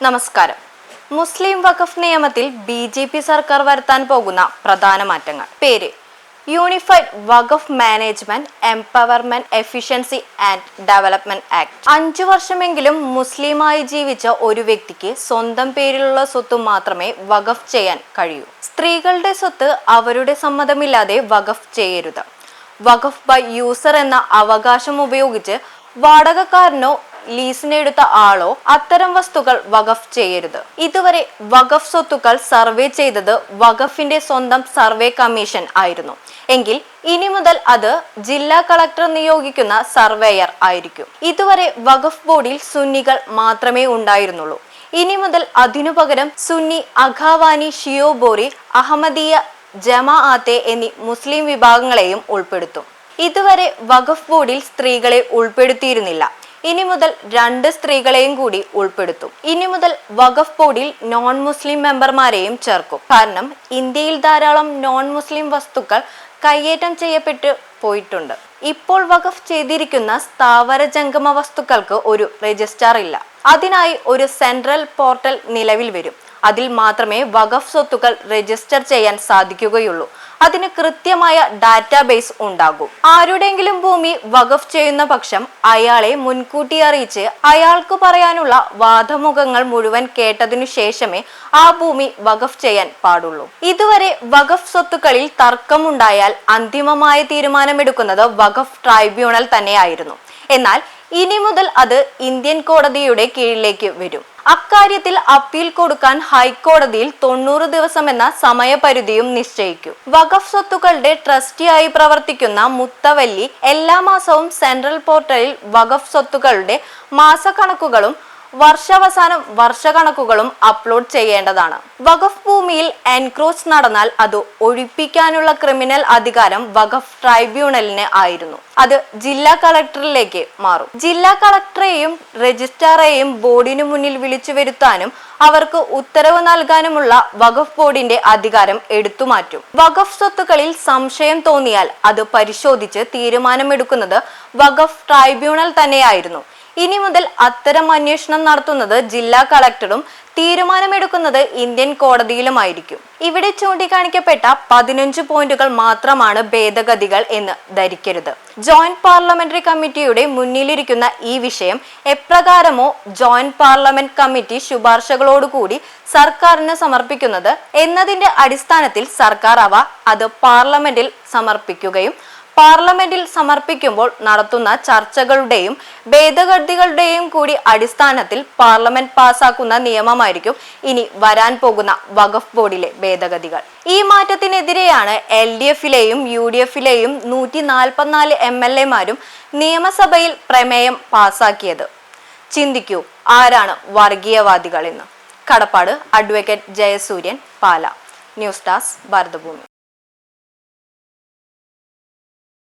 നമസ്കാരം. മുസ്ലിം വഖഫ് നിയമത്തിൽ B J P സർക്കാർ വരുത്താൻ പോകുന്ന പ്രധാന മാറ്റങ്ങൾ. പേര് unified Waqf management empowerment efficiency and development act അഞ്ചു വർഷമെങ്കിലും മുസ്ലിമായി ജീവിച്ച ഒരു വ്യക്തിക്ക് സ്വന്തം പേരിലുള്ള സ്വത്ത് മാത്രമേ വഖഫ് ചെയ്യാൻ കഴിയൂ. സ്ത്രീകളുടെ സ്വത്ത് അവരുടെ സമ്മതമില്ലാതെ വഖഫ് ചെയ്യരുത്. വഖഫ് ബൈ യൂസർ എന്ന അവകാശം ഉപയോഗിച്ച് വാടകക്കാരനോ ലീസിനെടുത്ത ആളോ അത്തരം വസ്തുക്കൾ വഖഫ് ചെയ്യരുത്. ഇതുവരെ വഖഫ് സ്വത്തുക്കൾ സർവേ ചെയ്തത് വഖഫിന്റെ സ്വന്തം സർവേ കമ്മീഷൻ ആയിരുന്നു. എങ്കിൽ ഇനി മുതൽ അത് ജില്ലാ കളക്ടർ നിയോഗിക്കുന്ന സർവേയർ ആയിരിക്കും. ഇതുവരെ വഖഫ് ബോർഡിൽ സുന്നികൾ മാത്രമേ ഉണ്ടായിരുന്നുള്ളൂ. ഇനി മുതൽ അതിനു പകരം സുന്നി അഖാവാനി ഷിയോ ബോറി അഹമ്മദീയ ജമാഅത്തെ എന്നീ മുസ്ലിം വിഭാഗങ്ങളെയും ഉൾപ്പെടുത്തും. ഇതുവരെ വഖഫ് ബോർഡിൽ സ്ത്രീകളെ ഉൾപ്പെടുത്തിയിരുന്നില്ല. ഇനി മുതൽ രണ്ട് സ്ത്രീകളെയും കൂടി ഉൾപ്പെടുത്തും. ഇനി മുതൽ വഖഫ് ബോർഡിൽ നോൺ മുസ്ലിം മെമ്പർമാരെയും ചേർക്കും. കാരണം ഇന്ത്യയിൽ ധാരാളം നോൺ മുസ്ലിം വസ്തുക്കൾ കയ്യേറ്റം ചെയ്യപ്പെട്ട് പോയിട്ടുണ്ട്. ഇപ്പോൾ വഖഫ് ചെയ്തിരിക്കുന്ന സ്ഥാവര ജംഗമ വസ്തുക്കൾക്ക് ഒരു രജിസ്ട്രാർ ഇല്ല. അതിനായി ഒരു സെൻട്രൽ പോർട്ടൽ നിലവിൽ വരും. അതിൽ മാത്രമേ വഖഫ് സ്വത്തുക്കൾ രജിസ്റ്റർ ചെയ്യാൻ സാധിക്കുകയുള്ളൂ. അതിന് കൃത്യമായ ഡാറ്റാബേസ് ഉണ്ടാകും. ആരുടെങ്കിലും ഭൂമി വഖഫ് ചെയ്യുന്ന പക്ഷം അയാളെ മുൻകൂട്ടി അറിയിച്ച് അയാൾക്ക് പറയാനുള്ള വാദമുഖങ്ങൾ മുഴുവൻ കേട്ടതിനു ശേഷമേ ആ ഭൂമി വഖഫ് ചെയ്യാൻ പാടുള്ളൂ. ഇതുവരെ വഖഫ് സ്വത്തുക്കളിൽ തർക്കമുണ്ടായാൽ അന്തിമമായ തീരുമാനമെടുക്കുന്നത് വഖഫ് ട്രൈബ്യൂണൽ തന്നെയായിരുന്നു. എന്നാൽ ഇനി മുതൽ അത് ഇന്ത്യൻ കോടതിയുടെ കീഴിലേക്ക് വരും. അക്കാര്യത്തിൽ അപ്പീൽ കൊടുക്കാൻ ഹൈക്കോടതിയിൽ തൊണ്ണൂറ് എന്ന സമയപരിധിയും നിശ്ചയിക്കും. വഖഫ് സ്വത്തുക്കളുടെ ട്രസ്റ്റിയായി പ്രവർത്തിക്കുന്ന മുത്തവല്ലി എല്ലാ മാസവും സെൻട്രൽ പോർട്ടലിൽ വഖഫ് സ്വത്തുക്കളുടെ മാസക്കണക്കുകളും വർഷാവസാനം വർഷകണക്കുകളും അപ്ലോഡ് ചെയ്യേണ്ടതാണ്. വഖഫ് ഭൂമിയിൽ എൻക്രോച്ച് നടന്നാൽ അത് ഒഴിപ്പിക്കാനുള്ള ക്രിമിനൽ അധികാരം വഖഫ് ട്രൈബ്യൂണലിന് ആയിരുന്നു. അത് ജില്ലാ കളക്ടറിലേക്ക് മാറും. ജില്ലാ കളക്ടറെയും രജിസ്ട്രാറെയും ബോർഡിനു മുന്നിൽ വിളിച്ചു വരുത്താനും അവർക്ക് ഉത്തരവ് നൽകാനുമുള്ള വഖഫ് ബോർഡിന്റെ അധികാരം എടുത്തുമാറ്റും വഖഫ് സ്വത്തുക്കളിൽ സംശയം തോന്നിയാൽ അത് പരിശോധിച്ച് തീരുമാനമെടുക്കുന്നത് വഖഫ് ട്രൈബ്യൂണൽ തന്നെയായിരുന്നു. ഇനി മുതൽ അത്തരം അന്വേഷണം നടത്തുന്നത് ജില്ലാ കളക്ടറും തീരുമാനമെടുക്കുന്നത് ഇന്ത്യൻ കോടതിയിലുമായിരിക്കും. ഇവിടെ ചൂണ്ടിക്കാണിക്കപ്പെട്ട പതിനഞ്ച് പോയിന്റുകൾ മാത്രമാണ് ഭേദഗതികൾ എന്ന് ധരിക്കരുത്. ജോയിന്റ് പാർലമെന്ററി കമ്മിറ്റിയുടെ മുന്നിലിരിക്കുന്ന ഈ വിഷയം എപ്രകാരമോ ജോയിന്റ് പാർലമെന്റ് കമ്മിറ്റി ശുപാർശകളോടുകൂടി സർക്കാരിന് സമർപ്പിക്കുന്നത് എന്നതിന്റെ അടിസ്ഥാനത്തിൽ സർക്കാർ അവ അത് പാർലമെന്റിൽ സമർപ്പിക്കുകയും പാർലമെന്റിൽ സമർപ്പിക്കുമ്പോൾ നടത്തുന്ന ചർച്ചകളുടെയും ഭേദഗതികളുടെയും കൂടി അടിസ്ഥാനത്തിൽ പാർലമെന്റ് പാസാക്കുന്ന നിയമമായിരിക്കും ഇനി വരാൻ പോകുന്ന വഖഫ് ബോർഡിലെ ഭേദഗതികൾ. ഈ മാറ്റത്തിനെതിരെയാണ് എൽ ഡി എഫിലെയും യു ഡി എഫിലെയും നൂറ്റി നാൽപ്പത്തിനാല് എം എൽ എമാരും നിയമസഭയിൽ പ്രമേയം പാസാക്കിയത്. ചിന്തിക്കൂ ആരാണ് വർഗീയവാദികൾ എന്ന്. കടപ്പാട് advocate Jayasooryan Pala. News desk Bharathabhoomi.